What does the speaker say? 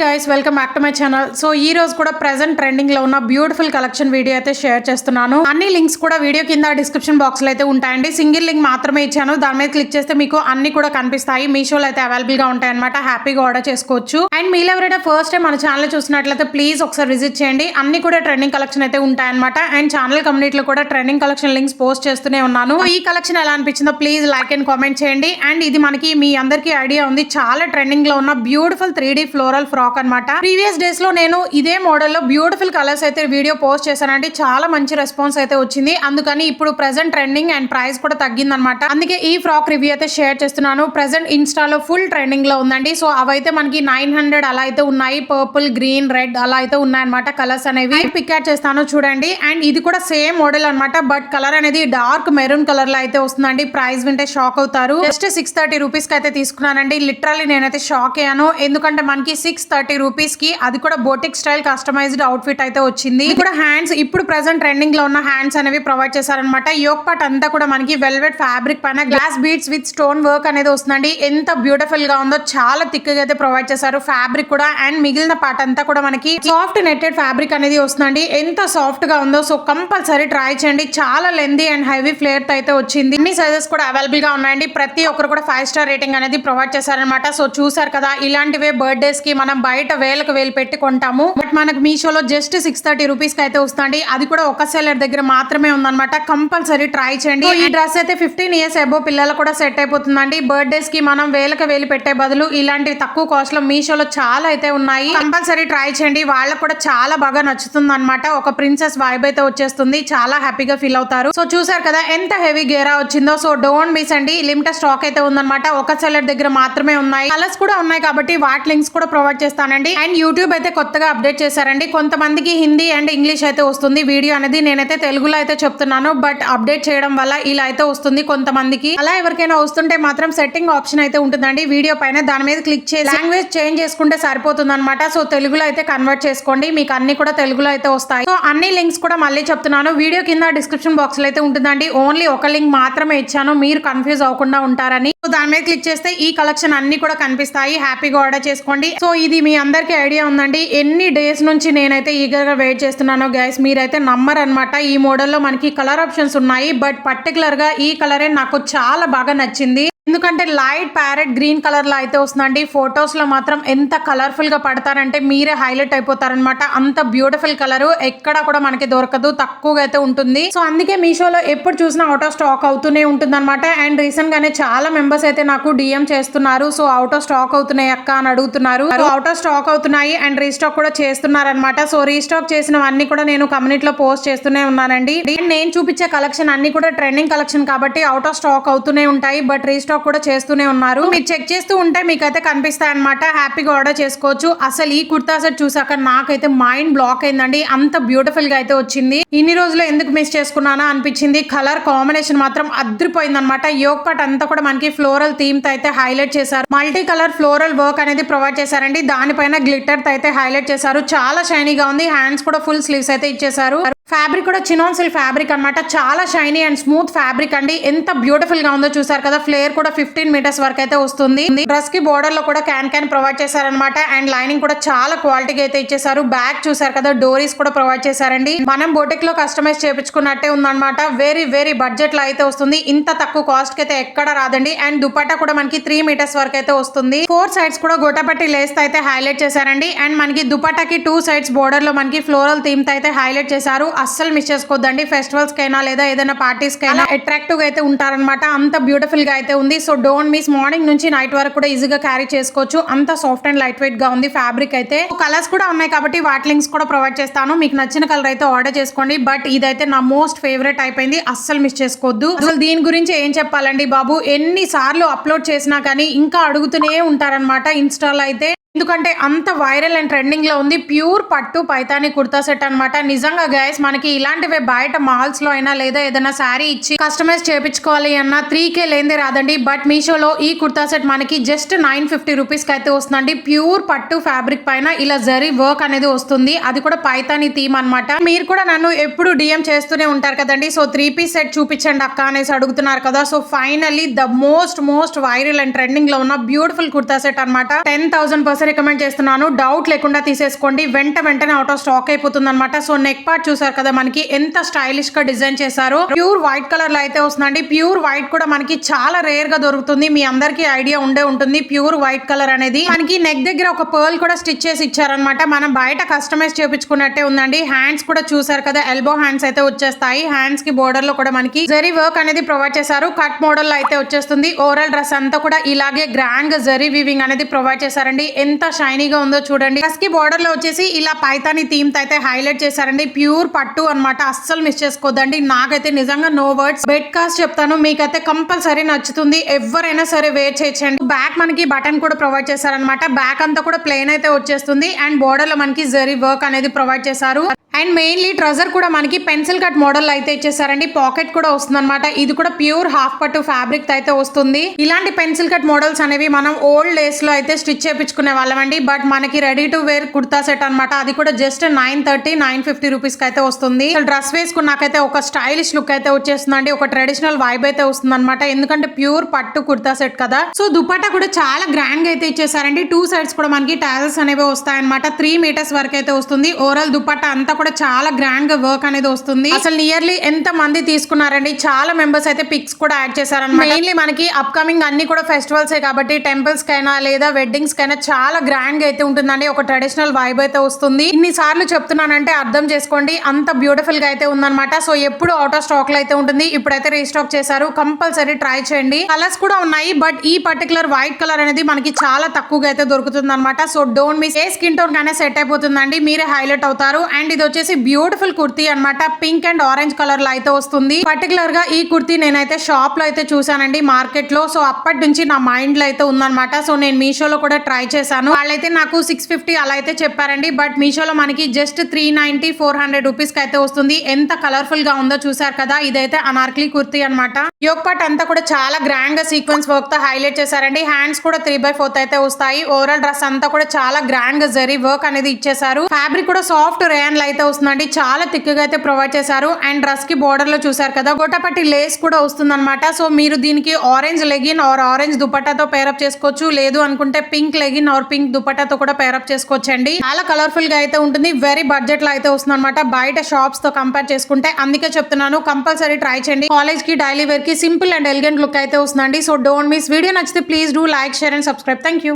Guys welcome back to my channel so ఈ రోజు కూడా ప్రెసెంట్ ట్రెండింగ్లో ఉన్న బ్యూటిఫుల్ కలెక్షన్ వీడియో అయితే షేర్ చేస్తున్నాను. అన్ని లింక్స్ కూడా వీడియో కింద డిస్క్రిప్షన్ బాక్స్లో అయితే ఉంటాయండి. సింగిల్ లింక్ మాత్రమే ఇచ్చాను. దాని మీద క్లిక్ చేస్తే మీకు అన్ని కూడా కనిపిస్తాయి. మీషోలో అయితే అవైలబుల్గా ఉంటాయి అనమాట హ్యాపీగా ఆర్డర్ చేసుకోవచ్చు. అండ్ మీరు ఎవరైనా ఫస్ట్ టైం మన ఛానల్ చూసినట్లయితే ప్లీజ్ ఒకసారి విజిట్ చేయండి. అన్ని కూడా ట్రెండింగ్ కలెక్షన్ అయితే ఉంటాయన్నమాట. అండ్ ఛానల్ కమ్యూనిటీలో కూడా ట్రెండింగ్ కలెక్షన్ లింక్స్ పోస్ట్ చేస్తూనే ఉన్నాను. ఈ కలెక్షన్ ఎలా అనిపించిందో ప్లీజ్ లైక్ అండ్ కామెంట్ చేయండి. అండ్ ఇది మనకి మీ అందరికీ ఐడియా ఉంది. చాలా ట్రెండింగ్లో ఉన్న beautiful three D floral frock అనమాట ప్రీవియస్ డేస్లో నేను ఇదే మోడల్లో బ్యూటిఫుల్ కలర్స్ అయితే వీడియో పోస్ట్ చేశానండి. చాలా మంచి రెస్పాన్స్ అయితే వచ్చింది. అందుకని ఇప్పుడు ప్రెసెంట్ ట్రెండింగ్ అండ్ ప్రైస్ కూడా తగ్గిందనమాట అందుకే ఈ ఫ్రాక్ రివ్యూ అయితే షేర్ చేస్తున్నాను. ప్రెసెంట్ ఇన్స్టాలో ఫుల్ ట్రెండింగ్లో ఉందండి. సో అవైతే మనకి నైన్ హండ్రెడ్ అలా అయితే ఉన్నాయి. పర్పుల్ గ్రీన్ రెడ్ అలా అయితే ఉన్నాయన్నమాట కలర్స్ అనేవి. పిక్ అవుట్ చేస్తాను చూడండి. అండ్ ఇది కూడా సేమ్ మోడల్ అన్నమాట. బట్ కలర్ అనేది డార్క్ మెరూన్ కలర్లో అయితే వస్తుందండి. ప్రైస్ వింటే షాక్ అవుతారు. జస్ట్ సిక్స్ థర్టీ రూపీస్కి అయితే తీసుకున్నానండి. లిటరల్లీ నేనైతే షాక్ అయ్యాను. ఎందుకంటే మనకి సిక్స్ థర్టీ రూపీస్కి అది కూడా boutique style customized outfit అయితే వచ్చింది. కూడా హ్యాండ్స్ ఇప్పుడు ప్రెసెంట్ ట్రెండింగ్లో ఉన్న హ్యాండ్స్ అనేవి ప్రొవైడ్ చేశారనమాట యోక్ పార్ట్ అంతా కూడా మనకి వెల్వెట్ ఫ్యాబ్రిక్ పైన glass beads with stone work అనేది వస్తుందండి. ఎంత బ్యూటిఫుల్గా ఉందో చాలా థిక్గా అయితే ప్రొవైడ్ చేశారు. ఫ్యాబ్రిక్ కూడా అండ్ మిగిలిన పార్ట్ అంతా కూడా మనకి సాఫ్ట్ నెట్టెడ్ ఫ్యాబ్రిక్ అనేది వస్తుందండి. ఎంత సాఫ్ట్గా ఉందో సో కంపల్సరీ ట్రై చేయండి. చాలా లెందీ అండ్ హెవీ ఫ్లేర్తో అయితే వచ్చింది. అన్ని సైజెస్ కూడా అవైలబుల్గా ఉన్నాయండి. ప్రతి ఒక్కరు కూడా ఫైవ్ స్టార్ రేటింగ్ అనేది ప్రొవైడ్ చేశారనమాట సో చూసారు కదా ఇలాంటివే బర్త్డేస్కి మనం బయట వేలకు వేలు పెట్టి కొంటాము. బట్ మనకు మీషోలో జస్ట్ సిక్స్ థర్టీ రూపీస్కి అయితే వస్తుంది. అది కూడా ఒక సెలర్ దగ్గర మాత్రమే ఉందన్నమాట. కంపల్సరీ ట్రై చేయండి. ఈ డ్రెస్ అయితే ఫిఫ్టీన్ ఇయర్స్ అబో పిల్లలు కూడా సెట్ అయిపోతుందండి. బర్త్డేస్కి మనం వేలకు వేలు పెట్టే బదులు ఇలాంటివి తక్కువ కాస్ట్లో మీషోలో చాలా అయితే ఉన్నాయి. కంపల్సరీ ట్రై చేయండి. వాళ్ళకు కూడా చాలా బాగా నచ్చుతుంది అనమాట ఒక ప్రిన్సెస్ వైబ్ అయితే వచ్చేస్తుంది. చాలా హ్యాపీగా ఫీల్ అవుతారు. సో చూసారు కదా ఎంత హెవీ గేరా వచ్చిందో. సో డోంట్ మిస్ అండి. లిమిటెడ్ స్టాక్ అయితే ఉందన్నమాట. ఒక సెలర్ దగ్గర మాత్రమే ఉన్నాయి. కలర్స్ కూడా ఉన్నాయి కాబట్టి వాటి లింక్స్ కూడా ప్రొవైడ్ చేస్తానండి. అండ్ యూట్యూబ్ అయితే కొత్తగా అప్డేట్ చేశారండి. కొంతమందికి హిందీ అండ్ ఇంగ్లీష్ అయితే వస్తుంది. వీడియో అనేది నేనైతే తెలుగులో అయితే చెప్తున్నాను. బట్ అప్డేట్ చేయడం వల్ల ఇలా అయితే వస్తుంది కొంతమందికి. అలా ఎవరికైనా వస్తుంటే మాత్రం సెట్టింగ్ ఆప్షన్ అయితే ఉంటుందండి. వీడియో పైన దాని మీద క్లిక్ చేసి లాంగ్వేజ్ చేంజ్ చేసుకుంటే సరిపోతుంది అనమాట సో తెలుగులో అయితే కన్వర్ట్ చేసుకోండి. మీకు అన్ని కూడా తెలుగులో అయితే వస్తాయి. సో అన్ని లింక్స్ కూడా మళ్ళీ చెప్తున్నాను. వీడియో కింద డిస్క్రిప్షన్ బాక్స్లో అయితే ఉంటుందండి. ఓన్లీ ఒక లింక్ మాత్రమే ఇచ్చాను. మీరు కన్ఫ్యూజ్ అవ్వకుండా ఉంటారని. దాని మీద క్లిక్ చేస్తే ఈ కలెక్షన్ అన్ని కూడా కనిపిస్తాయి. హ్యాపీగా ఆర్డర్ చేసుకోండి. సో ఇది మీ అందరికీ ఐడియా ఉందండి. ఎన్ని డేస్ నుంచి నేనైతే ఈగర్గా వెయిట్ చేస్తున్నాను గైస్ మీరైతే నమ్మర్ అనమాట ఈ మోడల్లో మనకి కలర్ ఆప్షన్స్ ఉన్నాయి. బట్ పర్టికులర్గా ఈ కలరే నాకు చాలా బాగా నచ్చింది. ఎందుకంటే లైట్ ప్యారెట్ గ్రీన్ కలర్లో అయితే వస్తుందండి. ఫొటోస్లో మాత్రం ఎంత కలర్ఫుల్గా పడతారంటే మీరే హైలైట్ అయిపోతారనమాట అంత బ్యూటిఫుల్ కలర్ ఎక్కడ కూడా మనకి దొరకదు తక్కువగా అయితే ఉంటుంది. సో అందుకే మీషోలో ఎప్పుడు చూసినా అవుట్ ఆఫ్ స్టాక్ అవుతూనే ఉంటుంది అనమాట అండ్ రీసెంట్ గానే చాలా మెంబర్స్ అయితే నాకు డిఎం చేస్తున్నారు. సో అవుట్ ఆఫ్ స్టాక్ అవుతున్నాయి అక్క అని అడుగుతున్నారు. అవుట్ ఆఫ్ స్టాక్ అవుతున్నాయి అండ్ రీస్టాక్ కూడా చేస్తున్నారనమాట సో రీస్టాక్ చేసినవన్నీ కూడా నేను కమ్యూనిటీలో పోస్ట్ చేస్తూనే ఉన్నానండి. నేను చూపించే కలెక్షన్ అన్ని కూడా ట్రెండింగ్ కలెక్షన్ కాబట్టి అవుట్ ఆఫ్ స్టాక్ అవుతూనే ఉంటాయి. బట్ రీస్టాక్ కూడా చేస్తూనే ఉన్నారు. మీరు చెక్ చేస్తూ ఉంటే మీకైతే కనిపిస్తాయి అనమాట హ్యాపీగా ఆర్డర్ చేసుకోవచ్చు. అసలు ఈ కుర్తా సెట్ చూసాక నాకైతే మైండ్ బ్లాక్ అయిందండి. అంత బ్యూటిఫుల్గా అయితే వచ్చింది. ఇన్ని రోజులు ఎందుకు మిస్ చేసుకున్నానా అనిపించింది. కలర్ కాంబినేషన్ మాత్రం అద్రిపోయింది అనమాట యోగ్ పాట్ అంతా కూడా మనకి ఫ్లోరల్ థీమ్తో అయితే హైలైట్ చేశారు. మల్టీ కలర్ ఫ్లోరల్ వర్క్ అనేది ప్రొవైడ్ చేశారండి. దానిపైన గ్లిటర్తో అయితే హైలైట్ చేశారు. చాలా షైనీగా ఉంది. హ్యాండ్స్ కూడా ఫుల్ స్లీవ్స్ అయితే ఇచ్చేసారు ఫ్యాబ్రిక్ కూడా చినాన్ సిల్క్ ఫ్యాబ్రిక్ అన్నమాట. చాలా షైనీ అండ్ స్మూత్ ఫ్యాబ్రిక్ అండి. ఎంత బ్యూటిఫుల్గా ఉందో చూసారు కదా. ఫ్లేర్ కూడా ఫిఫ్టీన్ మీటర్స్ వరకు అయితే వస్తుంది. డ్రెస్కి బోర్డర్లో కూడా క్యాన్ క్యాన్ ప్రొవైడ్ చేశారనమాట అండ్ లైనింగ్ కూడా చాలా క్వాలిటీగా అయితే ఇచ్చేసారు బ్యాక్ చూసారు కదా. డోరీస్ కూడా ప్రొవైడ్ చేశారండి. మనం బోటిక్లో కస్టమైజ్ చేపించుకున్నట్టే ఉందన్నమాట. వెరీ వెరీ బడ్జెట్లో అయితే వస్తుంది. ఇంత తక్కువ కాస్ట్కి అయితే ఎక్కడ రాదండి. అండ్ దుపట్టా కూడా మనకి త్రీ మీటర్స్ వరకు అయితే వస్తుంది. ఫోర్ సైడ్స్ కూడా గోటపట్టి లేస్ అయితే హైలైట్ చేశారండి. అండ్ మనకి దుపట్టాకి టూ సైడ్స్ బోర్డర్లో మనకి ఫ్లోరల్ థీమ్ అయితే హైలైట్ చేశారు. అస్సలు మిస్ చేసుకోవద్దండి. ఫెస్టివల్స్ కైనా లేదా ఏదైనా పార్టీస్ కైనా అట్రాక్టివ్గా అయితే ఉంటారనమాట అంత బ్యూటిఫుల్గా అయితే ఉంది. సో డోంట్ మిస్ మార్నింగ్ నుంచి నైట్ వరకు కూడా ఈజీగా క్యారీ చేసుకోవచ్చు. అంత సాఫ్ట్ అండ్ లైట్ వెయిట్గా ఉంది ఫ్యాబ్రిక్ అయితే. కలర్స్ కూడా ఉన్నాయి కాబట్టి వాటి లింక్స్ కూడా ప్రొవైడ్ చేస్తాను. మీకు నచ్చిన కలర్ అయితే ఆర్డర్ చేసుకోండి. బట్ ఇదైతే నా మోస్ట్ ఫేవరెట్ అయిపోయింది. అస్సలు మిస్ చేసుకోవద్దు. అసలు దీని గురించి ఏం చెప్పాలండి బాబు? ఎన్ని సార్లు అప్లోడ్ చేసినా కానీ ఇంకా అడుగుతూనే ఉంటారనమాట ఇన్స్టాలో అయితే ఎందుకంటే అంత వైరల్ అండ్ ట్రెండింగ్లో ఉంది. ప్యూర్ పట్టు పైతాని కుర్తా సెట్ అన్నమాట. నిజంగా గైస్ మనకి ఇలాంటివే బయట మాల్స్లో అయినా లేదా ఏదైనా శారీ ఇచ్చి కస్టమైజ్ చేపించుకోవాలి అన్న త్రీ కే లేనిదే రాదండి. బట్ మీషోలో ఈ కుర్తా సెట్ మనకి జస్ట్ నైన్ ఫిఫ్టీ రూపీస్కి అయితే వస్తుందండి. ప్యూర్ పట్టు ఫ్యాబ్రిక్ పైన ఇలా జరీ వర్క్ అనేది వస్తుంది. అది కూడా పైతాని థీమ్ అన్నమాట. మీరు కూడా నన్ను ఎప్పుడు డిఎం చేస్తూనే ఉంటారు కదండి. సో త్రీ పీస్ సెట్ చూపించండి అక్క అనేసి అడుగుతున్నారు కదా. So finally the most most viral and ట్రెండింగ్లో ఉన్న బ్యూటిఫుల్ కుర్తా సెట్ అన్నమాట. టెన్ థౌసండ్ రికమెండ్ చేస్తున్నాను. డౌట్ లేకుండా తీసేసుకోండి. వెంట వెంటనే అవుట్ ఆఫ్ స్టాక్ అయిపోతుంది అనమాట సో నెక్ పార్ట్ చూసారు కదా మనకి ఎంత స్టైలిష్గా డిజైన్ చేశారు. ప్యూర్ వైట్ కలర్లో అయితే వస్తుందండి. ప్యూర్ వైట్ కూడా మనకి చాలా రేర్గా దొరుకుతుంది. మీ అందరికి ఐడియా ఉండే ఉంటుంది. ప్యూర్ వైట్ కలర్ అనేది. మనకి నెక్ దగ్గర ఒక పర్ల్ కూడా స్టిచ్ చేసి ఇచ్చారనమాట మనం బయట కస్టమైజ్ చేపించుకున్నట్టే ఉందండి. హ్యాండ్స్ కూడా చూసారు కదా ఎల్బో హ్యాండ్స్ అయితే వచ్చేస్తాయి. హ్యాండ్స్కి బోర్డర్లో కూడా మనకి జరీ వర్క్ అనేది ప్రొవైడ్ చేశారు. కట్ మోడల్లో అయితే వచ్చేస్తుంది. ఓవరాల్ డ్రెస్ అంతా కూడా ఇలాగే గ్రాండ్గా జరీ వీవింగ్ అనేది ప్రొవైడ్ చేశారండి. ఎంత ఎంత షైనీగా ఉందో చూడండి. డ్రెస్కి బోర్డర్లో వచ్చేసి ఇలా పైతాని థీమ్తో అయితే హైలైట్ చేశారండి. ప్యూర్ పట్టు అన్నమాట. అస్సలు మిస్ చేసుకోవద్దండి నాకైతే నిజంగా నో వర్డ్స్. బెడ్ కాస్ట్ చెప్తాను. మీకైతే కంపల్సరీ నచ్చుతుంది. ఎవరైనా సరే వేర్ చేయొచ్చండి బ్యాక్ మనకి బటన్ కూడా ప్రొవైడ్ చేశారనమాట బ్యాక్ అంతా కూడా ప్లెయిన్ అయితే వచ్చేస్తుంది. అండ్ బోర్డర్లో మనకి జరీ వర్క్ అనేది ప్రొవైడ్ చేశారు. అండ్ మెయిన్లీ ట్రజర్ కూడా మనకి పెన్సిల్ కట్ మోడల్ అయితే ఇచ్చేసారండి. పాకెట్ కూడా వస్తుంది అనమాట ఇది కూడా ప్యూర్ హాఫ్ పట్టు ఫ్యాబ్రిక్ అయితే వస్తుంది. ఇలాంటి పెన్సిల్ కట్ మోడల్స్ అనేవి మనం ఓల్డ్ డేస్లో అయితే స్టిచ్ చేపించుకునే వాళ్ళమండి. బట్ మనకి ready to wear kurta set అన్నమాట. అది కూడా just nine thirty nine fifty రూపీస్కి అయితే వస్తుంది. డ్రెస్ వేసుకున్నాకైతే ఒక స్టైలిష్ లుక్ అయితే వచ్చేస్తుందండి. ఒక ట్రెడిషనల్ వైబ్ అయితే వస్తుంది అనమాట ఎందుకంటే ప్యూర్ పట్టు కుర్తా సెట్ కదా. సో దుపట్టా కూడా చాలా గ్రాండ్గా అయితే ఇచ్చేసారండి. టూ సైడ్స్ కూడా మనకి టాజల్స్ అనేవి వస్తాయన్నమాట. త్రీ మీటర్స్ వరకు అయితే వస్తుంది. ఓవరాల్ దుపట్టా అంతా కూడా చాలా గ్రాండ్గా వర్క్ అనేది వస్తుంది. అసలు నియర్లీ ఎంత మంది తీసుకున్నారండి? చాలా మెంబర్స్ అయితే పిక్స్ కూడా యాడ్ చేశారండి మెయిన్లీ మనకి అప్కమింగ్ అన్ని కూడా ఫెస్టివల్స్ కాబట్టి టెంపుల్స్ కైనా లేదా వెడ్డింగ్స్ కైనా చాలా గ్రాండ్గా అయితే ఉంటుందండి. ఒక ట్రెడిషనల్ వైబ్ అయితే వస్తుంది. ఇన్ని సార్లు చెప్తున్నానంటే అర్థం చేసుకోండి. అంత బ్యూటిఫుల్గా అయితే ఉందన్నమాట. సో ఎప్పుడు అవుట్ ఆఫ్ స్టాక్లో అయితే ఉంటుంది. ఇప్పుడైతే రీస్టాక్ చేశారు. కంపల్సరీ ట్రై చేయండి. కలర్స్ కూడా ఉన్నాయి. బట్ ఈ పర్టికులర్ వైట్ కలర్ అనేది మనకి చాలా తక్కువగా అయితే దొరుకుతుంది అనమాట so don't miss a skin tone కైనా సెట్ అయిపోతుందండి. మీరే హైలైట్ అవుతారు. అండ్ ఇది వచ్చేసి బ్యూటిఫుల్ కుర్తీ అన్నమాట. పింక్ అండ్ ఆరెంజ్ కలర్లో అయితే వస్తుంది. పర్టికులర్గా ఈ కుర్తీ నేనైతే షాప్లో అయితే చూసానండి మార్కెట్లో. సో అప్పటి నుంచి నా మైండ్లో అయితే ఉందనమాట సో నేను మీషోలో కూడా ట్రై చేశాను. వాళ్ళైతే నాకు సిక్స్ ఫిఫ్టీ అలా అయితే చెప్పారండి. బట్ మీషోలో మనకి just three ninety four hundred రూపీస్కి అయితే వస్తుంది. ఎంత కలర్ఫుల్గా ఉందో చూసారు కదా ఇదైతే అనార్కలి కుర్తీ అనమాట యోగ్ పార్ట్ అంతా కూడా చాలా గ్రాండ్గా సీక్వెన్స్ వర్క్తో హైలైట్ చేశారండి. హ్యాండ్స్ కూడా త్రీ బై ఫోర్త్ అయితే వస్తాయి. ఓవరాల్ డ్రెస్ అంతా కూడా చాలా గ్రాండ్గా జరీ వర్క్ అనేది ఇచ్చేసారు ఫ్యాబ్రిక్ కూడా సాఫ్ట్ రేయన్ అయితే వస్తుందండి. చాలా థిక్గా అయితే ప్రొవైడ్ చేశారు. అండ్ డ్రెస్కి బోర్డర్లో చూసారు కదా గొట్టపట్టి లేస్ కూడా వస్తుందన్నమాట. సో మీరు దీనికి ఆరెంజ్ లెగిన్ ఆర్ ఆరెంజ్ దుపట్టాతో పేరప్ చేసుకోవచ్చు. లేదు అనుకుంటే పింక్ లెగిన్ ఆర్ పింక్ దుపట్టాతో కూడా పేరప్ చేసుకోవచ్చు అండి చాలా కలర్ఫుల్గా అయితే ఉంటుంది. వెరీ బడ్జెట్లో అయితే వస్తుంది అనమాట బయట షాప్స్తో కంపేర్ చేసుకుంటే అందుకే చెప్తున్నాను. కంపల్సరీ ట్రై చేయండి. కాలేజ్కి డైలీ వేర్కి సింపుల్ అండ్ ఎలిగెంట్ లుక్ అయితే వస్తుందండి. సో డోంట్ మిస్ వీడియో నచ్చితే please do like share and subscribe thank you